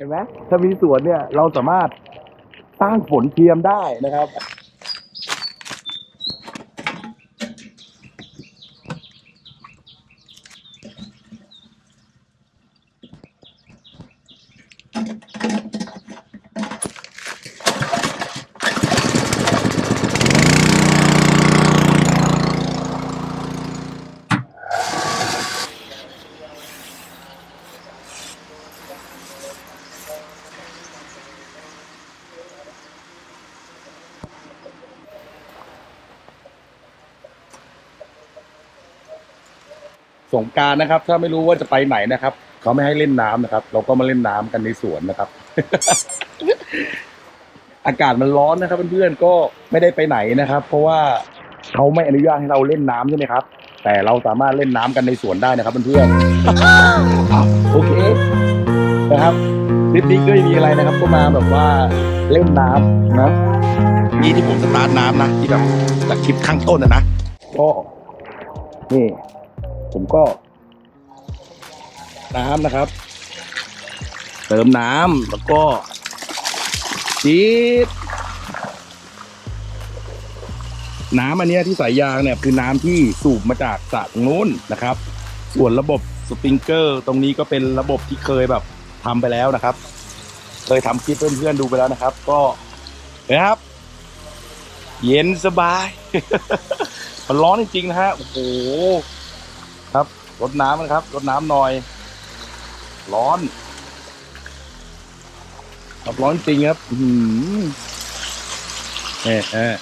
เห็นไหมถ้ามีสวนเนี่ยเราสามารถสร้างฝนเทียมได้นะครับ งกรารนะครับ ถ้าไม่รู้ว่าจะไปไหนนะครับเขาไม่ให้เล่นน้ำนะครับ เราก็มาเล่นน้ำกันในสวนนะครับ อากาศมันร้อนนะครับเพื่อนๆก็ไม่ได้ไปไหนนะครับ เพราะว่าเขาไม่อนุญาตให้เราเล่นน้ำใช่ไหมครับ แต่เราสามารถเล่นน้ำกันในสวนได้นะครับเพื่อนๆโอเคนะครับคลิปนี้ก็ไม่มีอะไรนะครับ ก็มาแบบว่าเล่นน้ำนะ นี่ที่ผมสตาร์ทน้ำนะที่แบบจากคลิปข้างต้นนะนะก็นี่ ผมก็ น้ำนะครับ เติมน้ำแล้วก็จีดน้ำอันนี้ที่สายยางเนี่ยคือน้ำที่สูบมาจากสระตรงนู้นนะครับ ส่วนระบบสปริงเกอร์ ตรงนี้ก็เป็นระบบที่เคยแบบทำไปแล้วนะครับ เคยทำคลิปเพื่อนๆดูไปแล้วนะครับ ก็นะครับ เย็นสบาย มันร้อนจริงๆนะฮะโอ้โห รดน้ำนะครับรดน้ำหน่อย ร้อนครับร้อนจริงครับ อือหือเอะเอะ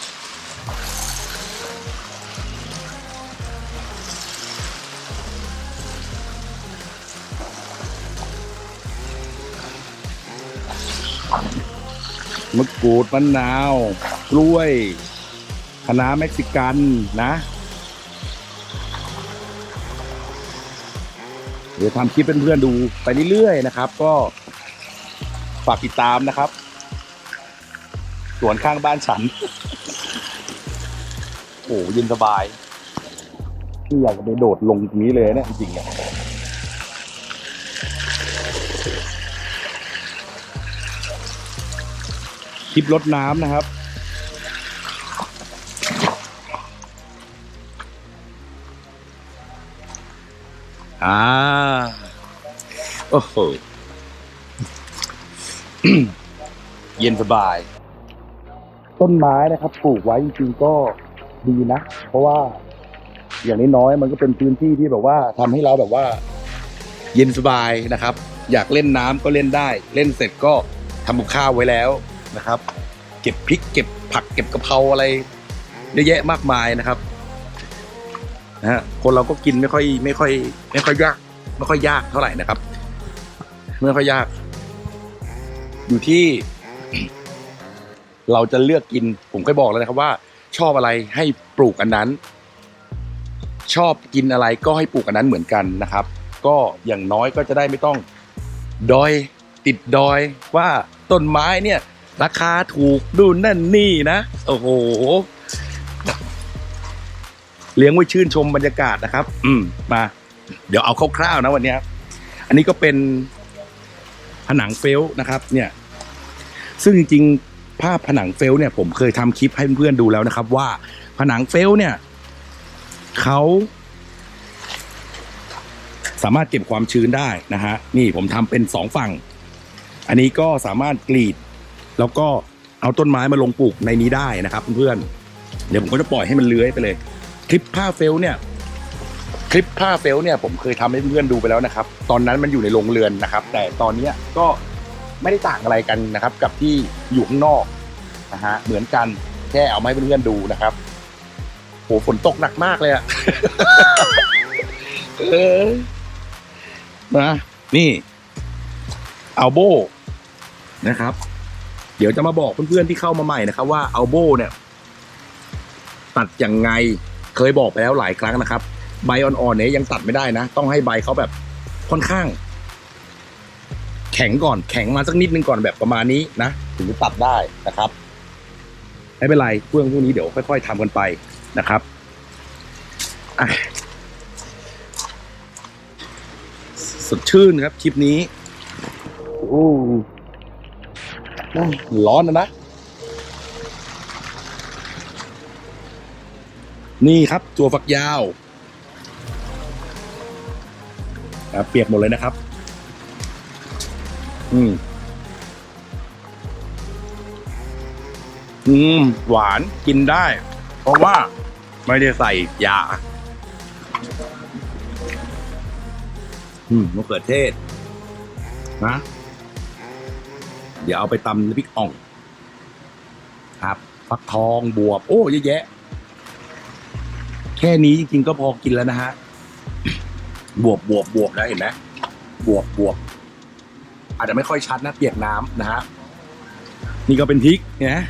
มะกรูดมะนาว กล้วยคะน้าเม็กซิกันนะ เดี๋ยวทำคลิปเพื่อนๆดูไปเรื่อยๆนะครับ ก็ฝากติดตามนะครับ สวนข้างบ้านฉัน โอ้เย็นสบายที่อยากจะไปโดดลงตรงนี้เลยเนี่ยจริงๆอะคลิปรดน้ำนะครับ อ่า โอ้โห เย็นสบาย ต้นไม้นะครับ ปลูกไว้จริงๆก็ดีนะ เพราะว่า อย่างน้อยๆมันก็เป็นพื้นที่ที่แบบว่าทำให้เราแบบว่า เย็นสบายนะครับ อยากเล่นน้ำก็เล่นได้ เล่นเสร็จก็ทำกับข้าวไว้แล้วนะครับ เก็บพริก เก็บผักเก็บกะเพราอะไรเยอะแยะมากมายนะครับ นะฮะคนเราก็กินไม่ค่อยไม่ค่อย ไม่ค่อยยาก ไม่ค่อยยากเท่าไหร่นะครับ ไม่ค่อยยาก อยู่ที่ เราจะเลือกกินผมเคยบอกแล้วนะครับว่า ชอบอะไรให้ปลูกอันนั้น ชอบกินอะไรก็ให้ปลูกอันนั้นเหมือนกันนะครับ ก็อย่างน้อยก็จะได้ไม่ต้อง ดอยติดดอยว่าต้นไม้เนี่ย ราคาถูกดูนั่นนี่นะ โอ้โห เลี้ยงไว้ชื่นชมบรรยากาศนะครับ อืมมา เดี๋ยวเอาคร่าวๆนะวันนี้อันนี้ก็เป็นผนังเฟลนะครับ เนี่ย ซึ่งจริงๆภาพผนังเฟลเนี่ย ผมเคยทำคลิปให้เพื่อนๆดูแล้วนะครับ ว่าผนังเฟลเนี่ยเขาสามารถเก็บความชื้นได้นะฮะนี่ผมทำเป็นสองฝั่ง อันนี้ก็สามารถกรีด แล้วก็เอาต้นไม้มาลงปลูกในนี้ได้นะครับเพื่อนๆเดี๋ยวผมก็จะปล่อยให้มันเลื้อยไปเลย คลิปผ้าเฟลเนี่ยคลิปผ้าเฟลเนี่ยผมเคยทำให้เพื่อนดูไปแล้วนะครับ ตอนนั้นมันอยู่ในโรงเรือนนะครับ แต่ตอนเนี้ก็ไม่ได้ต่างอะไรกันนะครับ กับที่อยู่ข้างนอกนะฮะเหมือนกันแค่เอามาให้เพื่อนๆดูนะครับโหฝนตกหนักมากเลยอะเออนะนี่อัลโบนะครับ เดี๋ยวจะมาบอกเพื่อนๆที่เข้ามาใหม่นะครับ ว่าอัลโบเนี่ย ตัดยังไง เคยบอกไปแล้วหลายครั้งนะครับ ใบอ่อนๆเนี่ยยังตัดไม่ได้นะ ต้องให้ใบเขาแบบค่อนข้าง แข็งก่อนแข็งมาสักนิดนึงก่อนแบบประมาณนี้นะถึงจะตัดได้นะครับไม่เป็นไรเรื่องพวกนี้เดี๋ยวค่อย ๆทำกันไปนะครับอ่สดชื่นครับคลิปนี้โอ้ร้อนนะนะ นี่ครับตัวฝักยาวเปียกหมดเลยนะครับ อืม อืม หวานกินได้ เพราะว่าไม่ได้ใส่ยา อืมมะเขือเทศ นะ เดี๋ยวเอาไปตำน้ำพริกอ่อง ครับ ฟักทองบวบ โอ้เยอะแยะ แค่นี้จริงๆก็พอกินแล้วนะฮะ บวบบวบบวบนะเห็นไหมบวบบวบอาจจะไม่ค่อยชัดนะเปียกน้ำนะฮะ นี่ก็เป็นพริกนะ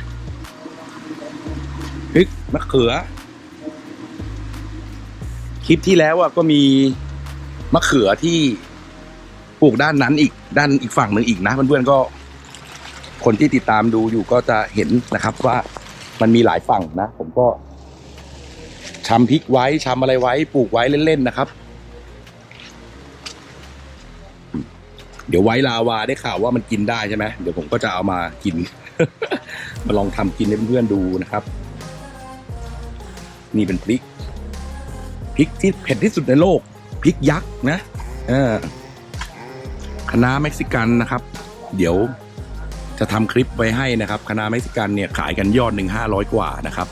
พริกมะเขือ คลิปที่แล้วอะก็มีมะเขือที่ปลูกด้านนั้นอีกด้านอีกฝั่งหนึ่งอีกนะเพื่อนๆก็ คนที่ติดตามดูอยู่ก็จะเห็นนะครับว่ามันมีหลายฝั่งนะ ผมก็ ชำพริกไว้ชำอะไรไว้ ปลูกไว้เล่นๆนะครับ เดี๋ยวไว้ลาวาได้ข่าวว่ามันกินได้ใช่ไหมเดี๋ยวผมก็จะเอามากิน มาลองทำกินให้เพื่อนๆดูนะครับ นี่เป็นพริกพริกที่เผ็ดที่สุดในโลกพริกยักษ์นะ เออคณะเม็กซิกันนะครับ เดี๋ยวจะทำคลิปไว้ให้นะครับคณะเม็กซิกันเนี่ยขายกันยอดหนึ่งห้าร้อยกว่านะครับ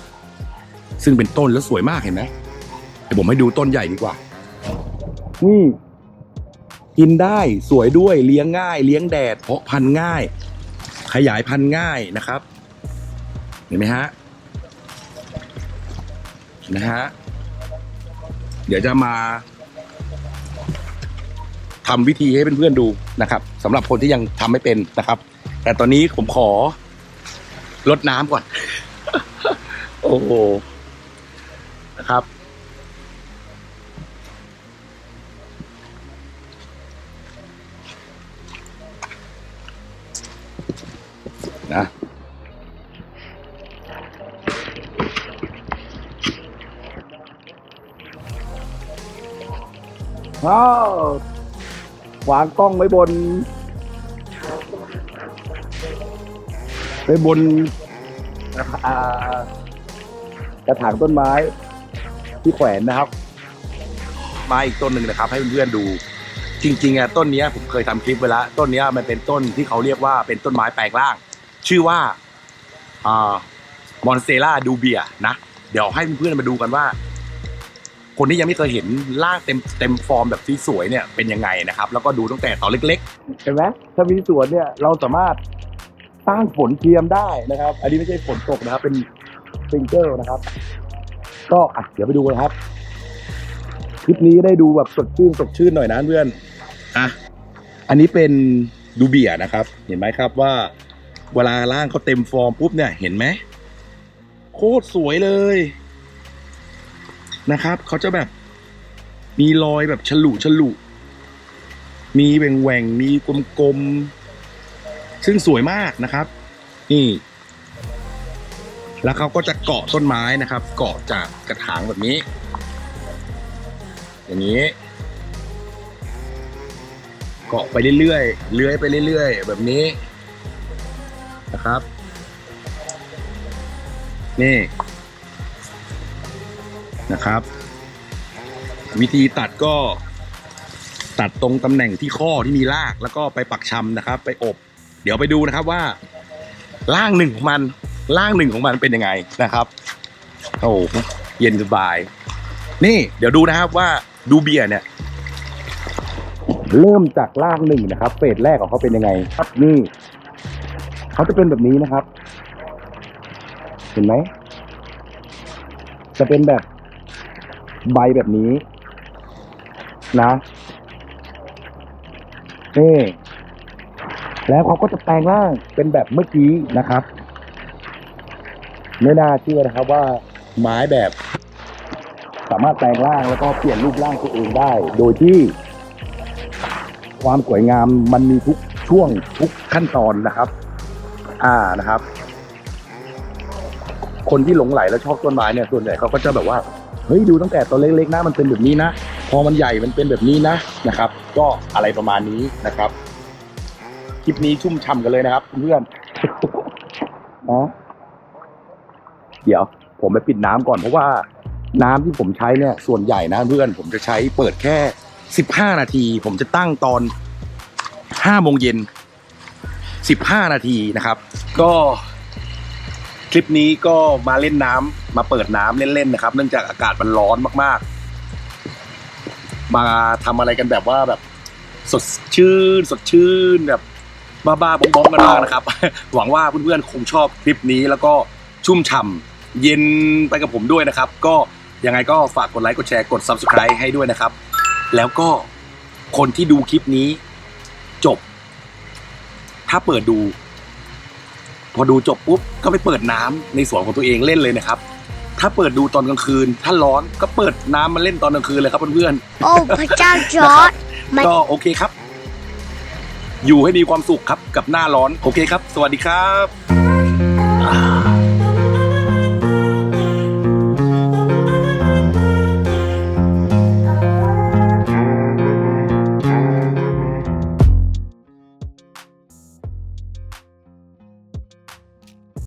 ซึ่งเป็นต้นแล้วสวยมากเห็นไหมเดี๋ยวผมให้ดูต้นใหญ่ดีกว่านี่กินได้สวยด้วยเลี้ยงง่าย เลี้ยงแดด เพาะพันธุ์ง่าย ขยายพันธุ์ง่ายนะครับ เห็นไหมฮะนะฮะเดี๋ยวจะมาทำวิธีให้เพื่อนๆดูนะครับสำหรับคนที่ยังทำไม่เป็นนะครับ แต่ตอนนี้ผมขอลดน้ำก่อน โอ้โห นะครับ นะอ้าววางกล้องไว้บนไว้บนกระถางต้นไม้ ที่แขวนนะครับ มาอีกต้นหนึ่งนะครับ ให้เพื่อนๆดู จริงๆอะต้นนี้ผมเคยทำคลิปไว้แล้วต้นนี้มันเป็นต้นที่เขาเรียกว่าเป็นต้นไม้แปลงร่าง ชื่อว่าอ่ามอนเซล่าดูเบียนะ เดี๋ยวให้เพื่อนๆมาดูกันว่า คนที่ยังไม่เคยเห็นร่างเต็มเต็มฟอร์มแบบสวยๆเนี่ยเป็นยังไงนะครับ แล้วก็ดูตั้งแต่ตอนเล็กๆเห็นไหมถ้ามีสวนเนี่ยเราสามารถสร้างฝนเทียมได้นะครับ อันนี้ไม่ใช่ฝนตกนะครับ เป็นสิงเกิลนะครับ ก็อะเดี๋ยวไปดูกันครับ คลิปนี้ได้ดูแบบสดชื่นสดชื่นหน่อยนะเพื่อนอะอันนี้เป็นดูเบียนะครับ เห็นไหมครับว่า เวลาร่างเขาเต็มฟอร์มปุ๊บเนี่ยเห็นไหมโคตรสวยเลยนะครับเขาจะแบบมีรอยแบบฉลุฉลุมีแหว่งแหว่งมีกลมๆซึ่งสวยมากนะครับ นี่ แล้วเขาก็จะเกาะต้นไม้นะครับ เกาะจากกระถางแบบนี้ อย่างนี้ เกาะไปเรื่อยๆเลื้อยไปเรื่อยๆ แบบนี้นะครับ นี่นะครับ วิธีตัดก็ตัดตรงตำแหน่งที่ข้อที่มีรากแล้วก็ไปปักชำนะครับ ไปอบ เดี๋ยวไปดูนะครับว่าร่างหนึ่งของมัน ร่างหนึ่งของมันเป็นยังไงนะครับโอ้เย็นสบาย นี่เดี๋ยวดูนะครับว่าดูเบียร์เนี่ย เริ่มจากล่างหนึ่งนะครับเฟสแรกของเขาเป็นยังไง ครับนี่เขาจะเป็นแบบนี้นะครับ เห็นไหมจะเป็นแบบใบแบบนี้ นะนี่แล้วเขาก็จะแปลงร่างเป็นแบบเมื่อกี้นะครับ ไม่น่าเชื่อนะครับว่าไม้แบบ สามารถแปลงร่างแล้วก็เปลี่ยนรูปร่างตัวเองได้ โดยที่ ความสวยงามมันมีทุกช่วงทุกขั้นตอนนะครับ อ่านะครับ คนที่หลงไหลและชอบต้นไม้เนี่ยส่วนใหญ่เขาก็จะแบบว่าเฮ้ยดูตั้งแต่ตัวเล็กๆนะมันเป็นแบบนี้นะพอมันใหญ่มันเป็นแบบนี้นะนะครับ ก็อะไรประมาณนี้นะครับคลิปนี้ชุ่มฉ่ำกันเลยนะครับเพื่อนๆนะ เดี๋ยว ผมไปปิดน้ำก่อนเพราะว่าน้ำที่ผมใช้เนี่ยส่วนใหญ่นะเพื่อนผมจะใช้เปิดแค่สิบห้านาที ผมจะตั้งตอนห้าโมงเย็นสิบห้านาทีนะครับ ก็คลิปนี้ก็มาเล่นน้ำมาเปิดน้ำเล่นๆนะครับ เนื่องจากอากาศมันร้อนมากๆ มาทำอะไรกันแบบว่าแบบสดชื่น สดชื่นแบบบ้าๆบ้องๆกันมากนะครับ หวังว่าเพื่อนๆคงชอบคลิปนี้แล้วก็ ชุ่มฉ่ำเย็นไปกับผมด้วยนะครับ ก็ยังไงก็ฝากกดไลค์กดแชร์กด subscribe ให้ด้วยนะครับ แล้วก็คนที่ดูคลิปนี้ จบ ถ้าเปิดดู พอดูจบปุ๊บก็ไปเปิดน้ำในสวนของตัวเองเล่นเลยนะครับถ้าเปิดดูตอนกลางคืน ถ้าร้อนก็เปิดน้ำมาเล่นตอนกลางคืนเลยครับเพื่อนๆ โอ้พระเจ้าจอร์ดมันก็โอเคครับ อยู่ให้มีความสุขครับกับหน้าร้อน โอเคครับ สวัสดีครับ